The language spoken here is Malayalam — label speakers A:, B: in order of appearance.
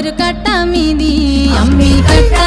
A: ഒരു കട്ടാമിതി അമ്മി കട്ട